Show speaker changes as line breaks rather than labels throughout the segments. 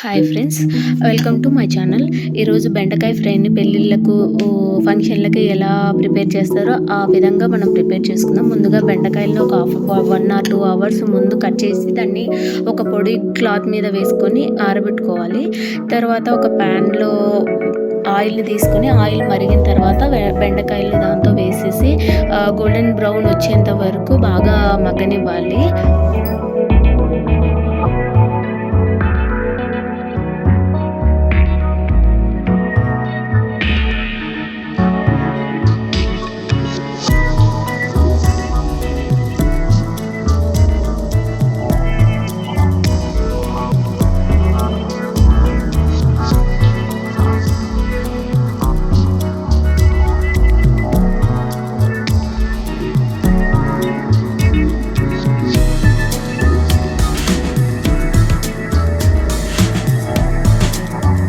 Hi friends welcome to my channel ఈరోజు బెండకాయ ఫ్రైని పెళ్ళిళ్ళకు ఫంక్షన్లకు ఫంక్షన్లకి ఎలా ప్రిపేర్ చేస్తారో ఆ విధంగా మనం ప్రిపేర్ చేసుకుందాం. ముందుగా బెండకాయలను ఒక half one or two hours ముందు కట్ చేసి దాన్ని ఒక పొడి క్లాత్ మీద వేసుకొని ఆరబెట్టుకోవాలి. తర్వాత ఒక ప్యాన్లో ఆయిల్ తీసుకొని ఆయిల్ మరిగిన తర్వాత బెండకాయలు దాంతో వేసేసి గోల్డెన్ బ్రౌన్ వచ్చేంత వరకు బాగా మగ్గనివ్వాలి.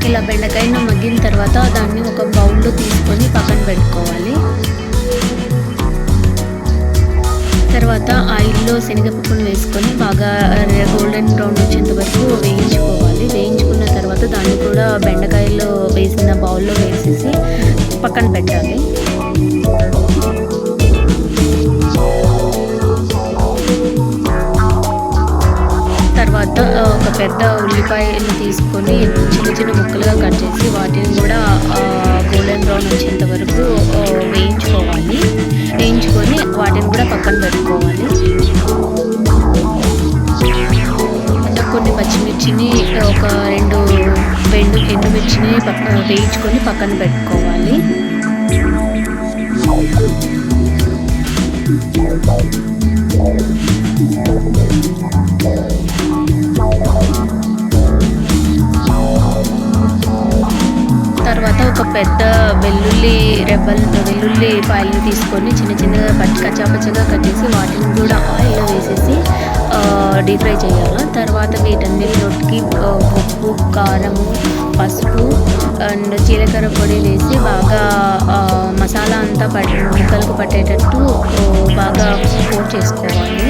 ఇలా బెండకాయను మగ్గిన తర్వాత దాన్ని ఒక బౌల్లో తీసుకొని పక్కన పెట్టుకోవాలి. తర్వాత ఆయిల్లో శనగపప్పును వేసుకొని బాగా గోల్డెన్ బ్రౌన్ వచ్చేంత వరకు వేయించుకోవాలి. వేయించుకున్న తర్వాత దాన్ని కూడా బెండకాయలో వేసిన బౌల్లో వేసేసి పక్కన పెట్టాలి. పెద్ద ఉల్లిపాయలు తీసుకొని చిన్న చిన్న ముక్కలుగా కట్ చేసి వాటిని కూడా గోల్డెన్ బ్రౌన్ వచ్చేంత వరకు వేయించుకోవాలి. వేయించుకొని వాటిని కూడా పక్కన పెట్టుకోవాలి. కొన్ని పచ్చిమిర్చిని ఒక రెండు రెండు ఎండుమిర్చిని పక్కన వేయించుకొని పక్కన పెట్టుకోవాలి. ఒక పెద్ద వెల్లుల్లి రెబ్బల్ వెల్లుల్లి పాయలు తీసుకొని చిన్న చిన్నగా పచ్చి కచ్చాపచ్చగా కట్ చేసి వాటిని కూడా ఆయిల్లో వేసేసి డీప్ ఫ్రై చేయాలి. తర్వాత వీటన్నిటిలోకి ఉప్పు కారము పసుపు అండ్ జీలకర్ర పొడి వేసి బాగా మసాలా అంతా పట్టి ముక్కలకు పట్టేటట్టు బాగా కోట్ చేసుకోవాలి.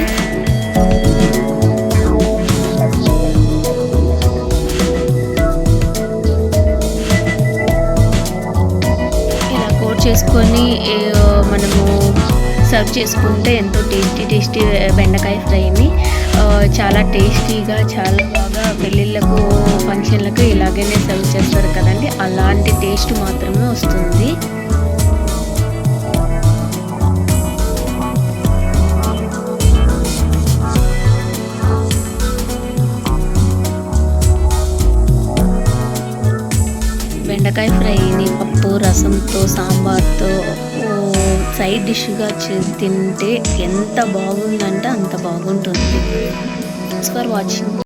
చేసుకొని మనము సర్వ్ చేసుకుంటే ఎంతో టేస్టీ టేస్టీ బెండకాయ ఫ్రైని చాలా టేస్టీగా చాలా బాగా పెళ్ళిళ్ళకు ఫంక్షన్లకు ఇలాగనే సర్వ్ చేస్తారు కదండి. అలాంటి టేస్ట్ మాత్రమే వస్తుంది. బెండకాయ ఫ్రైని పప్పు రసంతో సాంబార్తో సైడ్ డిష్గా తింటే ఎంత బాగుందంటే అంత బాగుంటుంది. Thanks for watching